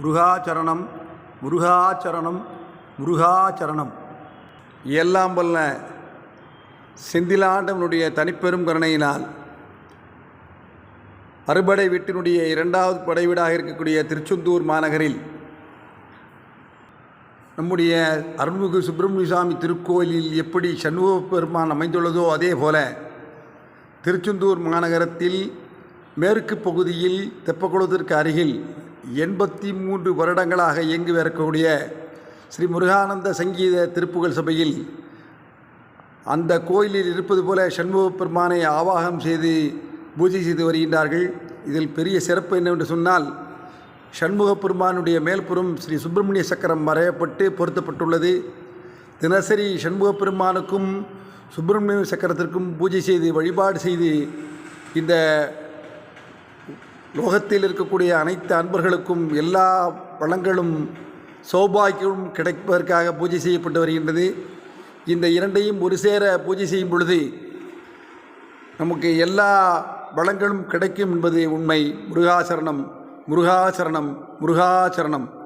முருகாச்சரணம் முருகாச்சரணம் முருகாச்சரணம். எல்லாம் வல்ல செந்திலாண்டவனுடைய தனிப்பெரும் கருணையினால் அறுபடை வீட்டினுடைய இரண்டாவது படைவீடாக இருக்கக்கூடிய திருச்செந்தூர் மாநகரில் நம்முடைய அருள்மிகு சுப்பிரமணிய சுவாமி திருக்கோயிலில் எப்படி சண்முக பெருமான் அமைந்துள்ளதோ அதே போல திருச்செந்தூர் மாநகரத்தில் மேற்கு பகுதியில் தெப்பக்குளத்திற்கு அருகில் எண்பத்தி மூன்று வருடங்களாக இயங்கி வரக்கூடிய ஸ்ரீ முருகானந்த சங்கீத திருப்புகழ் சபையில் அந்த கோயிலில் இருப்பது போல சண்முக பெருமானை ஆவாகம் செய்து பூஜை செய்து வருகின்றார்கள். இதில் பெரிய சிறப்பு என்னவென்று சொன்னால் சண்முக பெருமானுடைய மேல்புறம் ஸ்ரீ சுப்பிரமணிய சக்கரம் வரையப்பட்டு பொருத்தப்பட்டுள்ளது. தினசரி சண்முக பெருமானுக்கும் சுப்பிரமணிய சக்கரத்திற்கும் பூஜை செய்து வழிபாடு செய்து இந்த லோகத்தில் இருக்கக்கூடிய அனைத்து அன்பர்களுக்கும் எல்லா வளங்களும் சௌபாக்கியமும் கிடைப்பதற்காக பூஜை செய்யப்பட்டு வருகின்றது. இந்த இரண்டையும் ஒரு சேர பூஜை செய்யும் பொழுது நமக்கு எல்லா வளங்களும் கிடைக்கும் என்பது உண்மை. முருகாசரணம் முருகாசரணம் முருகாசரணம்.